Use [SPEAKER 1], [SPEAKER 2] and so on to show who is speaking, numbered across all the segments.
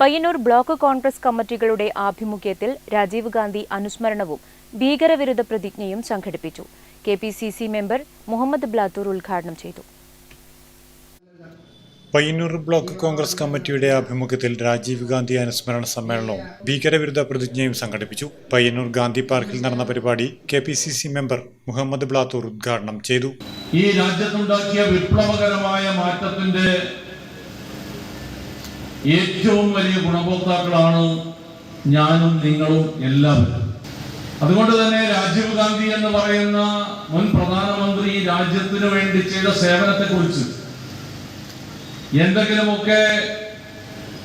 [SPEAKER 1] Payyanur block Congress കമ്മിറ്റികളുടെ ആഭിമുഖ്യത്തിൽ രാജീവ് ഗാന്ധി അനുസ്മരണവും ഭീകരവിരുദ്ധ പ്രതിജ്ഞയും സംഘടിപ്പിച്ചു. K P C C member Muhammad Blathur ഉദ്ഘാടനം ചെയ്തു.
[SPEAKER 2] പയ്യന്നൂർ ബ്ലോക്ക് കോൺഗ്രസ് കമ്മിറ്റിയുടെ ആഭിമുഖ്യത്തിൽ രാജീവ് ഗാന്ധി അനുസ്മരണ സമ്മേളനവും ഭീകരവിരുദ്ധ പ്രതിജ്ഞയും സംഘടിപ്പിച്ചു. പയ്യന്നൂർ ഗാന്ധി പാർക്കിൽ നടന്ന പരിപാടി K P C C member Muhammad Blathur ഉദ്ഘാടനം ചെയ്തു.
[SPEAKER 3] ഈ രാജ്യത്തുണ്ടാക്കിയ വിപ്ലവകരമായ മാറ്റത്തിന്റെ ഏറ്റവും വലിയ ഗുണഭോക്താക്കളാണ് ഞാനും നിങ്ങളും എല്ലാവരും. അതുകൊണ്ട് തന്നെ രാജീവ് ഗാന്ധി എന്ന് പറയുന്ന മുൻ പ്രധാനമന്ത്രി രാജ്യത്തിന് വേണ്ടി ചെയ്ത സേവനത്തെക്കുറിച്ച് എന്തെങ്കിലുമൊക്കെ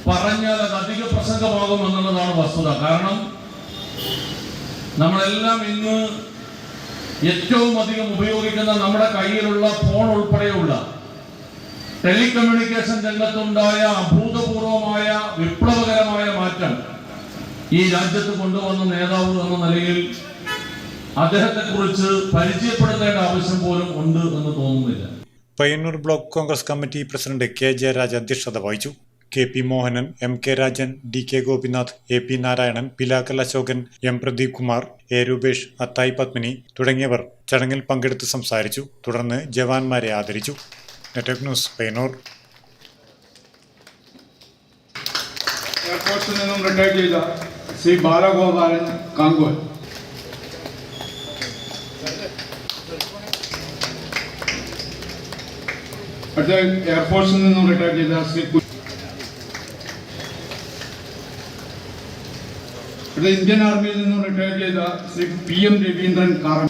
[SPEAKER 3] പറഞ്ഞാൽ അത് അധിക പ്രസംഗമാകും എന്നുള്ളതാണ് വസ്തുത. കാരണം നമ്മളെല്ലാം ഇന്ന് ഏറ്റവും അധികം ഉപയോഗിക്കുന്ന നമ്മുടെ കയ്യിലുള്ള ഫോൺ ഉൾപ്പെടെയുള്ള ടെലികമ്മ്യൂണിക്കേഷൻ രംഗത്തുണ്ടായ അഭൂതപൂർവമായ വിപ്ലവകരമായ മാറ്റം ഈ രാജ്യത്ത് കൊണ്ടുവന്ന നേതാവ് എന്ന നിലയിൽ അദ്ദേഹത്തെ കുറിച്ച് പരിചയപ്പെടുത്തേണ്ട ആവശ്യം പോലും ഉണ്ട് എന്ന് തോന്നുന്നില്ല.
[SPEAKER 2] Payyannur block Congress committee president K Jayaraj അധ്യക്ഷത വഹിച്ചു. K P Mohanan M K Rajan D K Gopinath A P Narayanan Pilakkal Ashokan M Pradeep Kumar A Rupesh Athayi Padmini തുടങ്ങിയവർ ചടങ്ങിൽ പങ്കെടുത്ത് സംസാരിച്ചു. തുടർന്ന് ജവാന്മാരെ ആദരിച്ചു. നെറ്റ്വർക്ക് ന്യൂസ് പയ്യന്നൂർ
[SPEAKER 4] എയർഫോഴ്സിൽ നിന്നും റിട്ടയർ ചെയ്ത ശ്രീ ബാലഗോപാലൻ കാങ്കോൽ അടുത്ത എയർപോർട്ടിൽ നിന്നും റിട്ടയർ ചെയ്ത ശ്രീ അടുത്ത ഇന്ത്യൻ ആർമിയിൽ നിന്നും റിട്ടയർ ചെയ്ത ശ്രീ പി എം രവീന്ദ്രൻ കാറൻ